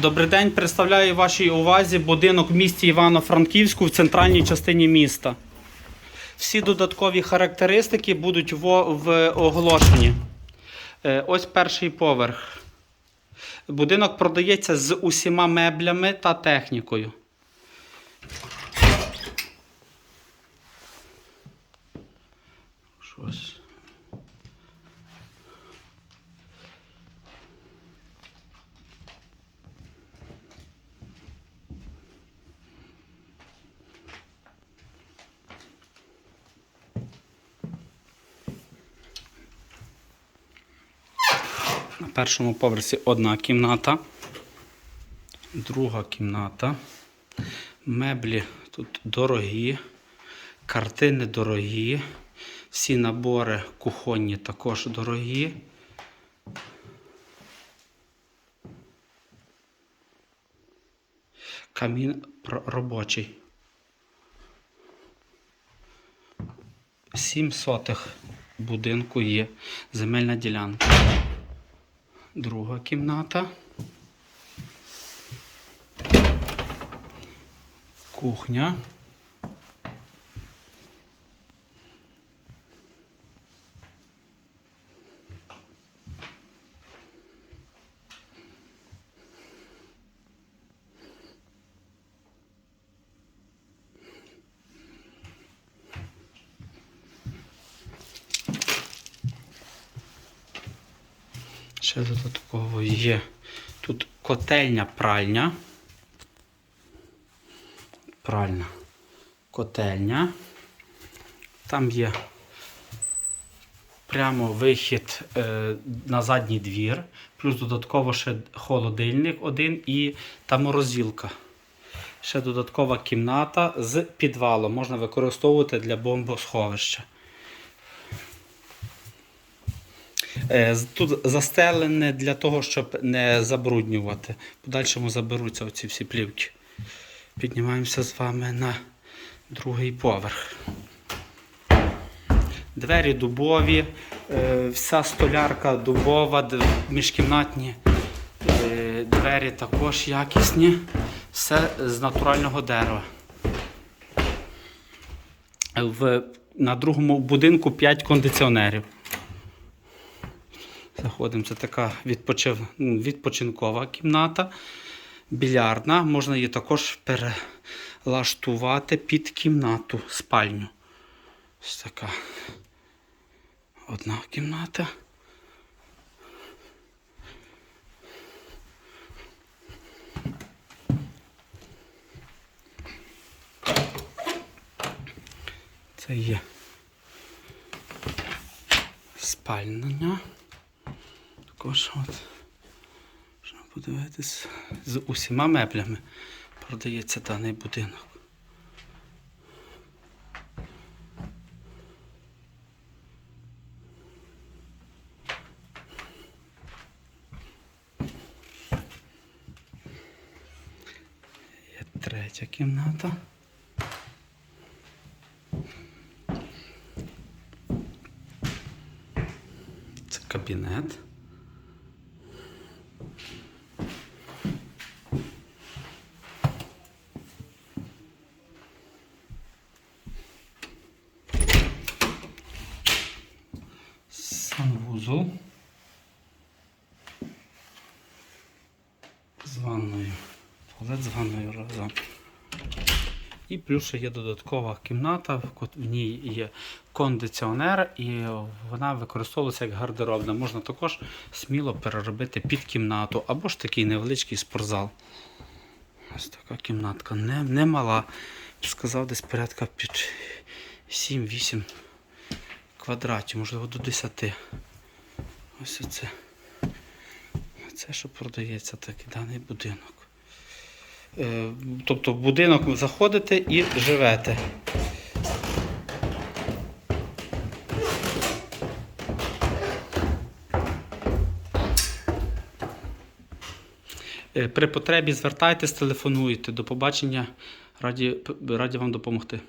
Добрий день, представляю вашій увазі будинок в місті Івано-Франківську в центральній частині міста. Всі додаткові характеристики будуть в, оголошенні. Е, Ось перший поверх. Будинок продається з усіма меблями та технікою. Першому поверсі одна кімната, друга кімната. Меблі тут дорогі, картини дорогі, всі набори кухонні також дорогі. Камін робочий. Сім сотих будинку є земельна ділянка. Друга кімната. Кухня. Ще додатково є тут котельня пральня. Пральня. Котельня. Там є прямо вихід е, на задній двір, плюс додатково ще холодильник один і та морозилка. Ще додаткова кімната з підвалом можна використовувати для бомбосховища. Е, з- Тут застелене для того, щоб не забруднювати. В Подальшому заберуться оці всі плівки. Піднімаємося з вами на другий поверх. Двері дубові, е, вся столярка дубова, міжкімнатні е, двері також якісні. Все з натурального дерева. В, на другому будинку 5 кондиціонерів. Заходимо, це така відпочив... відпочинкова кімната, більярдна. Можна її також перелаштувати під кімнату, спальню. Ось така одна кімната. Це є спальня. Також от, можна подивитись, з усіма меблями продається даний будинок. Є третя кімната. Це кабінет. Санвузол. З ванною. Туалет з ванною разом. І плюс ще є додаткова кімната, в ній є кондиціонер, і вона використовується як гардеробна. Можна також сміло переробити під кімнату або ж такий невеличкий спортзал. Ось така кімнатка не, не мала. Сказав, десь порядка під 7-8 квадратів, можливо, до 10. Ось оце. Це, що продається, такий даний будинок. Е, Тобто в будинок заходите і живете. Е, При потребі звертайтесь, телефонуйте. До побачення. Раді, раді вам допомогти.